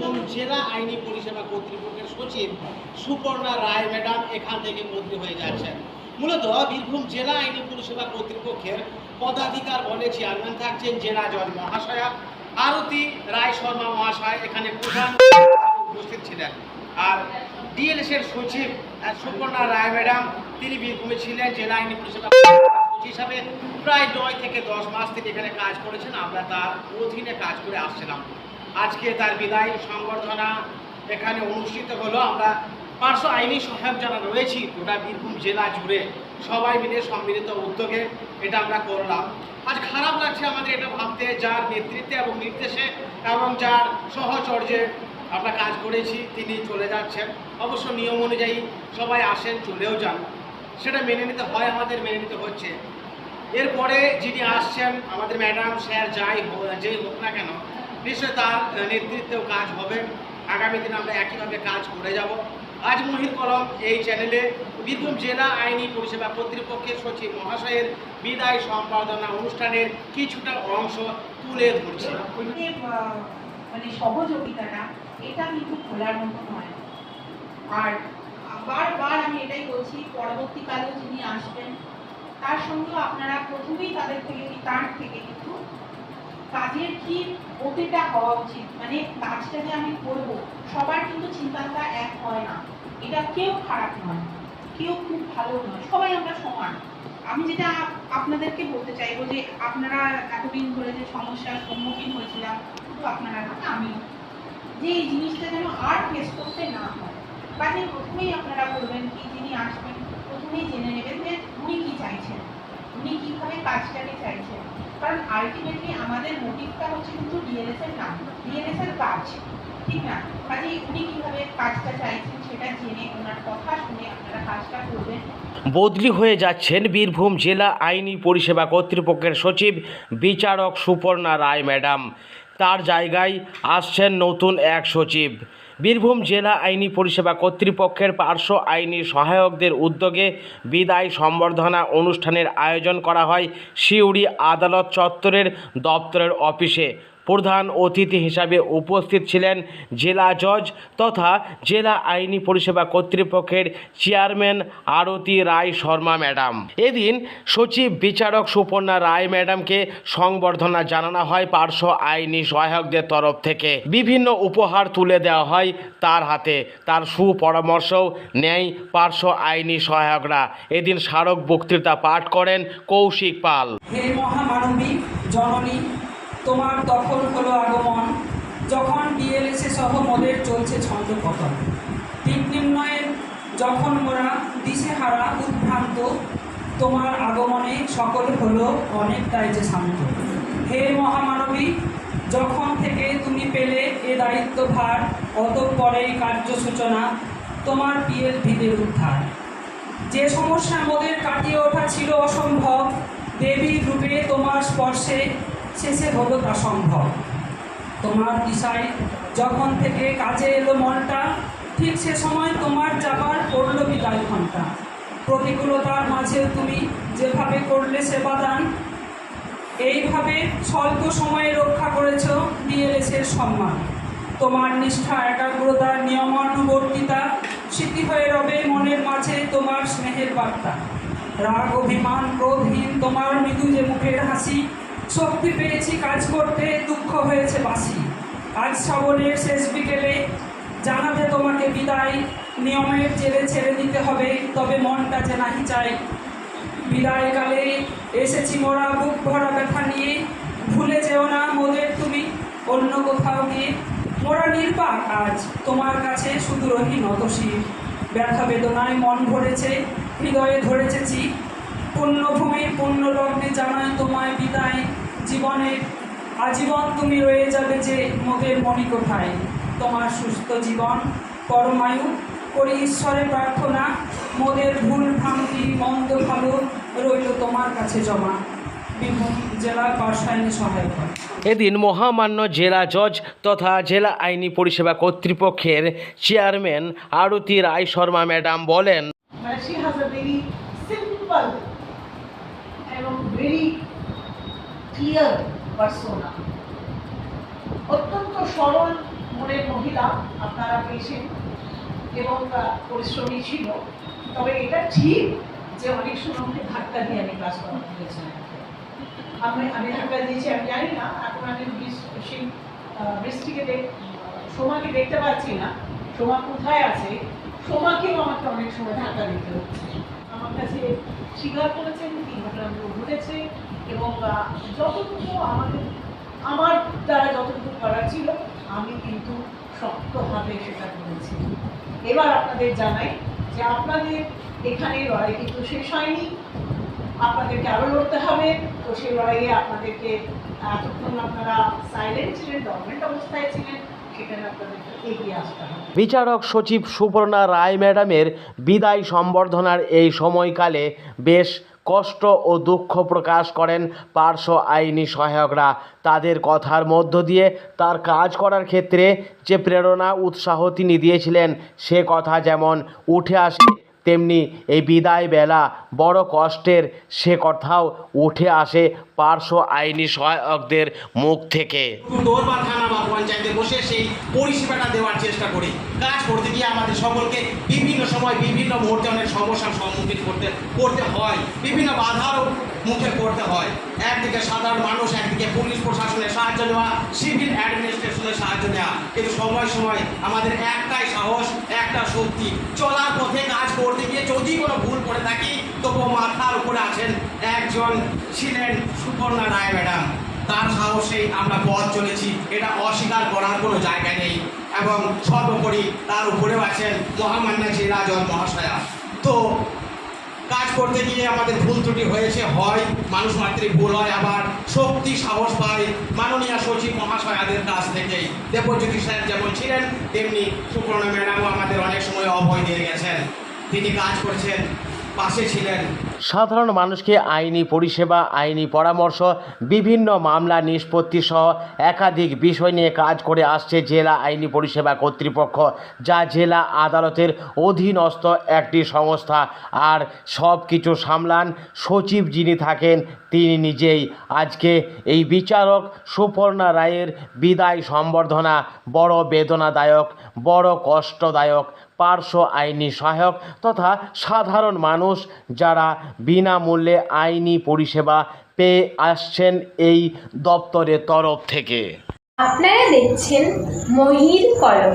বীরভূম জেলা আইনি পরিষেবা কর্তৃপক্ষের সচিব সুপর্ণা রায় ম্যাডাম এখান থেকে বদলি হয়ে যাচ্ছেন। মূলত বীরভূম জেলা আইনি পরিষেবা কর্তৃপক্ষের পদাধিকার বলে চেয়ারম্যান থাকছেন জেলা জজ মহাশয়া আরতি রায় শর্মা মহাশয়, এখানে প্রধান উপস্থিত ছিলেন। আর ডিএলএস এর সচিব সুপর্ণা রায় ম্যাডাম, তিনি বীরভূমে ছিলেন, জেলা আইনি পরিষেবা হিসাবে প্রায় নয় থেকে দশ মাস তিনি এখানে কাজ করেছেন, আমরা তার অধীনে কাজ করে আসছিলাম। আজকে তার বিদায় সংবর্ধনা এখানে অনুষ্ঠিত হলো। আমরা পার্শ্ব আইনি সহায়ক যারা রয়েছি গোটা বীরভূম জেলা জুড়ে সবাই মিলে সম্মিলিত উদ্যোগে এটা আমরা করলাম। আজ খারাপ লাগছে আমাদের এটা ভাবতে, যার নেতৃত্বে এবং নির্দেশে এবং যার সহচর্যে আমরা কাজ করেছি, তিনি চলে যাচ্ছেন। অবশ্য নিয়ম অনুযায়ী সবাই আসেন, চলেও যান। সেটা মেনে নিতে হয়, আমাদের মেনে নিতে হচ্ছে। এরপরে যিনি আসছেন, আমাদের ম্যাডাম, স্যার, যাই যেই হোক না কেন নিশ্চয়ই তার নেতৃত্বেও কাজ হবে। আগামী দিনে আমরা একইভাবে কাজ করে যাব। আজ মহির কলম এই চ্যানেলে বীরভূম জেলা আইনি পরিষেবা কর্তৃপক্ষের সচিব মহাশয়ের বিদায় সম্পাদনা অনুষ্ঠানের কিছুটা অংশ তুলে ধরছে। মানে সহযোগিতাটা, এটা কিন্তু খোলার মতো নয়। আর বারবার আমি এটাই বলছি, পরবর্তীকালেও যিনি আসবেন, তার সঙ্গেও আপনারা প্রথমেই তাদের থেকে, তার থেকে কিন্তু কাজের কি গতিটা হওয়া উচিত? মানে কাজটা যে আমি করব, সবার কিন্তু চিন্তাটা এক হয় না। এটা কেউ খারাপ নয়, কেউ খুব ভালো নয়, সবাই আমরা সমান। আমি যেটা আপনাদেরকে বলতে চাইব যে, আপনারা এতদিন ধরে যে সমস্যার সম্মুখীন হয়েছিলাম, শুধু আপনারা না, আমি। যে এই জিনিসটা যেন আর ফেস করতে না হয় কাজে প্রথমেই আপনারা বলবেন কি, যিনি আসবেন, প্রথমেই জেনে নেবেন যে উনি কি চাইছেন, উনি কীভাবে কাজটাকে চাইছেন। কারণ আলটিমেটলি আমাদের মোটিভটা হচ্ছে কিন্তু ডিএলএস এর নাম ডিএলএস এর কাজ, ঠিক না? কাজে উনি কীভাবে কাজটা চাইছেন সেটা জেনে, ওনার কথা শুনে আপনারা কাজটা করবেন। বদলি হয়ে যাচ্ছেন বীরভূম জেলা আইনি পরিষেবা কর্তৃপক্ষের সচিব, বিচারক সুপর্ণা রায়, ম্যাডাম। তার জায়গায় আসছেন নতুন এক সচিব। বীরভূম জেলা আইনি পরিষেবা কর্তৃপক্ষের পার্শ্ব আইনি সহায়কদের উদ্যোগে বিদায় সম্বর্ধনা অনুষ্ঠানের আয়োজন করা হয় সিউড়ি আদালত চত্বরের দপ্তরের অফিসে। প্রধান অতিথি হিসাবে উপস্থিত ছিলেন জেলা জজ তথা জেলা আইনি পরিষেবা কর্তৃপক্ষের চেয়ারম্যান আরতি রায় শর্মা ম্যাডাম। এদিন সচিব বিচারক সুপর্ণা রায় ম্যাডামকে সংবর্ধনা জানানো হয় পার্শ্ব আইনি সহায়কদের তরফ থেকে। বিভিন্ন উপহার তুলে দেওয়া হয় তার হাতে। তার সুপরামর্শও নেয় পার্শ্ব আইনি সহায়করা। এদিন স্মারক বক্তৃতা পাঠ করেন কৌশিক পাল। জননী তোমার তখন হলো আগমন, যখন ডিএলএসএ সহ মোদের চলছে ছন্দপতন দিক নির্ণয়ের যখন মোরা দিশেহারা উদ্ভ্রান্ত, তোমার আগমনে সকল হলো অনেকটাই যে শান্ত। হে মহামানবী, যখন থেকে তুমি পেলে এ দায়িত্বভার, অতঃপরেই কার্য সূচনা তোমার পিএল ভিদের উদ্ধার। যে সমস্যা মোদের কাটিয়ে ওঠা ছিল অসম্ভব, দেবী রূপে তোমার স্পর্শে শেষে হলো তা সম্ভব। তোমার দিশায় যখন থেকে কাজে এলো মনটা, ঠিক সে সময় তোমার যাবার পড়ল বিদায় ঘণ্টা প্রতিকূলতার মাঝেও তুমি যেভাবে করলে সেবা দান, এইভাবে স্বল্প সময়ে রক্ষা করেছ ডিএলএসের সম্মান। তোমার নিষ্ঠা, একাগ্রতা, নিয়মানুবর্তিতা, স্মৃতি হয়ে রবে মনের মাঝে তোমার স্নেহের বার্তা। রাগ, অভিমান, ক্রোধহীন তোমার মৃদু যে মুখের হাসি শক্তি পেয়েছি, কাজ করতে দুঃখ হয়েছে বাসি। আজ শ্রাবণের শেষ বিকেলে জানাতে তোমাকে বিদায়। নিয়মের জেলে ছেড়ে দিতে হবে, তবে মনটা যে নাহি চাই বিদায়কালে এসেছি মোরা বুক ভরা ব্যথা নিয়ে। ভুলে যেও না মোদের তুমি, অন্য কোথাও গিয়ে। মোরা নির্বাক আজ তোমার কাছে শুধু রহি নতশীর ব্যথা বেদনায় মন ভরেছে, হৃদয়ে ধরেছে পুণ্যভূমির পুণ্য লগ্নে জানায় তোমায় বিদায়। জীবনের আজীবন তুমি রয়ে যাবে যে মোদের মনি কোথায় তোমার সুস্থ জীবন পরমায়ু করি ঈশ্বরে প্রার্থনা মোদের ভুল ভ্রান্তি মন্দ ভালো রইল তোমার কাছে জমা। এদিন মহামান্য জেলা জজ তথা জেলা আইনি পরিষেবা কর্তৃপক্ষের চেয়ারম্যান আরতি রায় শর্মা ম্যাডাম বলেন এবং very clear persona. অত্যন্ত সরল মনের মহিলা আপনারা পেয়েছেন এবং পরিশ্রমী ছিল। তবে এটা ঠিক যে অনেক সময় আমাকে ধাক্কা দিয়ে আমি ক্লাস করাতে হয়েছে আমি আমি ধাক্কা দিয়েছি, আমি জানি না, এখন আমি সেই বৃষ্টিকে দেখ, সোমাকে দেখতে পাচ্ছি না। সোমা কোথায় আছে? সোমাকেও আমাকে অনেক সময় ধাক্কা দিতে হচ্ছে। স্বীকার করেছেন, তিন ঘটনাগুলো ঘটেছে এবং যতটুকু আমাদের, আমার দ্বারা যতটুকু করা ছিল, আমি কিন্তু শক্তভাবে সেটা করেছি। এবার আপনাদের জানাই যে আপনাদের এখানে লড়াই কিন্তু শেষ হয়নি। আপনাদেরকে আরও লড়তে হবে। তো সেই লড়াইয়ে আপনাদেরকে এতক্ষণ আপনারা সাইলেন্ট ছিলেন গভর্নমেন্ট অবস্থায় ছিলেন, সেখানে আপনাদেরকে এগিয়ে আসতে হবে। বিচারক সচিব সুপর্ণা রায় ম্যাডামের বিদায় সম্বর্ধনার এই সময়কালে বেশ কষ্ট ও দুঃখ প্রকাশ করেন পার্শ্ব আইনি সহায়করা। তাদের কথার মধ্য দিয়ে তার কাজ করার ক্ষেত্রে যে প্রেরণা, উৎসাহ তিনি দিয়েছিলেন, সে কথা যেমন উঠে আসে তেমনি এই বিদায় বেলা বড় কষ্টের সে কথাও উঠে আসে পার্শ্ব আইনি সহায়কদের মুখ থেকে। পরিষেবাটা দেওয়ার চেষ্টা করি। কাজ করতে গিয়ে আমাদের সকলকে বিভিন্ন সময় বিভিন্ন মুহূর্তে অনেক সমস্যার সম্মুখীন করতে করতে হয়। বিভিন্ন বাধারও মুখে পড়তে হয়। একদিকে সাধারণ মানুষ, একদিকে পুলিশ প্রশাসনের সাহায্য নেওয়া, সিভিল অ্যাডমিনিস্ট্রেশনের সাহায্য নেওয়া। কিন্তু সময় সময় আমাদের একটাই সাহস, একটা শক্তি। চলার পথে কাজ করতে গিয়ে যদি কোনো ভুল করে থাকি, তবুও মাথার উপরে আছেন একজন ছিলেন সুপর্ণা রায় ম্যাডাম। তার সাহসেই আমরা পথ চলেছি। এটা অস্বীকার করার কোনো জায়গা নেই। এবং সর্বোপরি তার উপরেও আছেন মহামান্না রাজন মহাশয়া। তো কাজ করতে গিয়ে আমাদের ভুল ত্রুটি হয়েছে, হয়, মানুষ মাত্রই ভুল হয়, আবার শক্তি, সাহস পায় মাননীয় সচিব মহাশয়াদের কাছ থেকেই। দেবজ্যোতি স্যার যেমন ছিলেন, তেমনি সুপর্ণা ম্যাডামও আমাদের অনেক সময় অভয় দিয়ে গেছেন। তিনি কাজ করছেন, পাশে ছিলেন। সাধারণ মানুষকে আইনি পরিষেবা, আইনি পরামর্শ, বিভিন্ন মামলা, নিষ্পত্তি সহ একাধিক বিষয় নিয়ে কাজ করে আসছে জেলা আইনি পরিষেবা কর্তৃপক্ষ, যা জেলা আদালতের অধীনস্থ একটি সংস্থা। আর সব কিছু সামলান সচিব যিনি থাকেন, তিনি নিজেই। আজকে এই বিচারক সুপর্ণা রায়ের বিদায় সম্বর্ধনা, বড় বেদনাদায়ক, বড় কষ্টদায়ক, পার্শ্ব আইনি সহায়ক তথা সাধারণ মানুষ যারা বিনামূল্যে আইনি পরিষেবা পেয়ে আসছেন এই দপ্তরের তরফ থেকে। আপনারা দেখছেন মহির কলম।